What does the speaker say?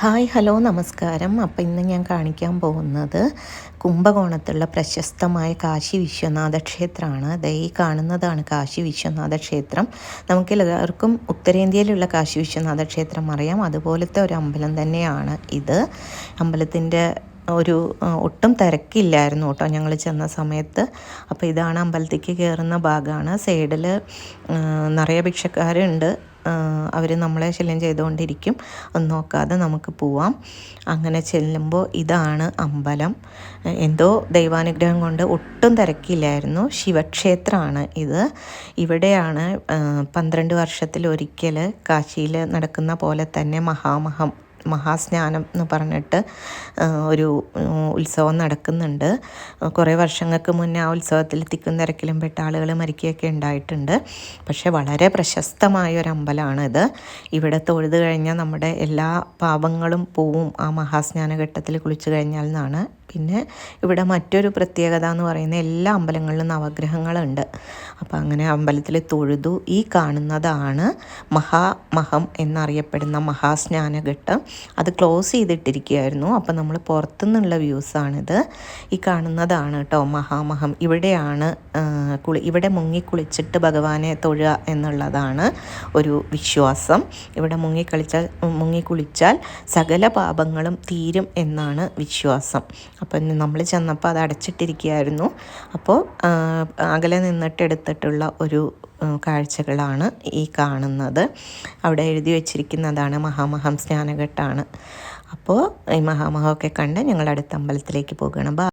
Hi hello നമസ്കാരം. അപ്പോൾ ഇന്ന് ഞാൻ കാണിക്കാൻ പോകുന്നത് കുംഭകോണത്തുള്ള പ്രശസ്തമായ കാശി വിശ്വനാഥ ക്ഷേത്രമാണ്. ദൈ ഈ കാണുന്നതാണ് കാശി വിശ്വനാഥ ക്ഷേത്രം. നമുക്ക് എല്ലാവർക്കും ഉത്തരേന്ത്യയിലുള്ള കാശി വിശ്വനാഥ ക്ഷേത്രം അറിയാം. അതുപോലത്തെ ഒരു അമ്പലം തന്നെയാണ് ഇത്. അമ്പലത്തിന്റെ ഒരു ഒട്ടും തിരക്കില്ലായിരുന്നു കേട്ടോ ഞങ്ങൾ ചെന്ന സമയത്ത്. അപ്പോൾ ഇതാണ് അമ്പലത്തേക്ക് കയറുന്ന ഭാഗമാണ്. സൈഡിൽ നിറയെ ഭിക്ഷക്കാരുണ്ട്. അവർ നമ്മളെ ശല്യം ചെയ്തുകൊണ്ടിരിക്കും. ഒന്ന് നോക്കാതെ നമുക്ക് പോവാം. അങ്ങനെ ചെല്ലുമ്പോൾ ഇതാണ് അമ്പലം. എന്തോ ദൈവാനുഗ്രഹം കൊണ്ട് ഒട്ടും തിരക്കില്ലായിരുന്നു. ശിവക്ഷേത്രമാണ് ഇത്. ഇവിടെയാണ് പന്ത്രണ്ട് വർഷത്തിലൊരിക്കൽ കാശിയിൽ നടക്കുന്ന പോലെ തന്നെ മഹാമഹം. മഹാസ്നാനം എന്ന് പറഞ്ഞിട്ട് ഒരു ഉത്സവം നടക്കുന്നുണ്ട്. കുറേ വർഷങ്ങൾക്ക് മുന്നേ ആ ഉത്സവത്തിൽ തിക്കും തിരക്കിലും പെട്ട ആളുകൾ മരിക്കുകയൊക്കെ ഉണ്ടായിട്ടുണ്ട്. പക്ഷേ വളരെ പ്രശസ്തമായ ഒരു അമ്പലമാണിത് ഇവിടെ തൊഴുത് കഴിഞ്ഞാൽ നമ്മുടെ എല്ലാ പാപങ്ങളും പോവും ആ മഹാസ്നാന ഘട്ടത്തിൽ കുളിച്ചു കഴിഞ്ഞാൽ എന്നാണ് പിന്നെ ഇവിടെ മറ്റൊരു പ്രത്യേകത എന്ന് പറയുന്നത് എല്ലാ അമ്പലങ്ങളിലും നവഗ്രഹങ്ങളുണ്ട്. അപ്പോൾ അങ്ങനെ അമ്പലത്തിൽ തൊഴുതു. ഈ കാണുന്നതാണ് മഹാമഹം എന്നറിയപ്പെടുന്ന മഹാസ്നാനഘട്ടം. അത് ക്ലോസ് ചെയ്തിട്ടിരിക്കുകയായിരുന്നു. അപ്പോൾ നമ്മൾ പുറത്തുനിന്നുള്ള വ്യൂസാണിത് ഈ കാണുന്നതാണ് കേട്ടോ മഹാമഹം. ഇവിടെയാണ് കുളി ഇവിടെ മുങ്ങി കുളിച്ചിട്ട് ഭഗവാനെ തൊഴുക എന്നുള്ളതാണ് ഒരു വിശ്വാസം. ഇവിടെ മുങ്ങി കളിച്ചാൽ മുങ്ങി കുളിച്ചാൽ സകല പാപങ്ങളും തീരും എന്നാണ് വിശ്വാസം. അപ്പം നമ്മൾ ചെന്നപ്പോൾ അത് അടച്ചിട്ടിരിക്കുകയായിരുന്നു. അപ്പോൾ അകലെ നിന്നിട്ട് എടുത്തിട്ടുള്ള ഒരു കാഴ്ചകളാണ് ഈ കാണുന്നത്. അവിടെ എഴുതി വച്ചിരിക്കുന്നതാണ് മഹാമഹം സ്നാനഘട്ടാണ്. അപ്പോൾ ഈ മഹാമഹമൊക്കെ കണ്ട് ഞങ്ങൾ അടുത്ത അമ്പലത്തിലേക്ക് പോകണം.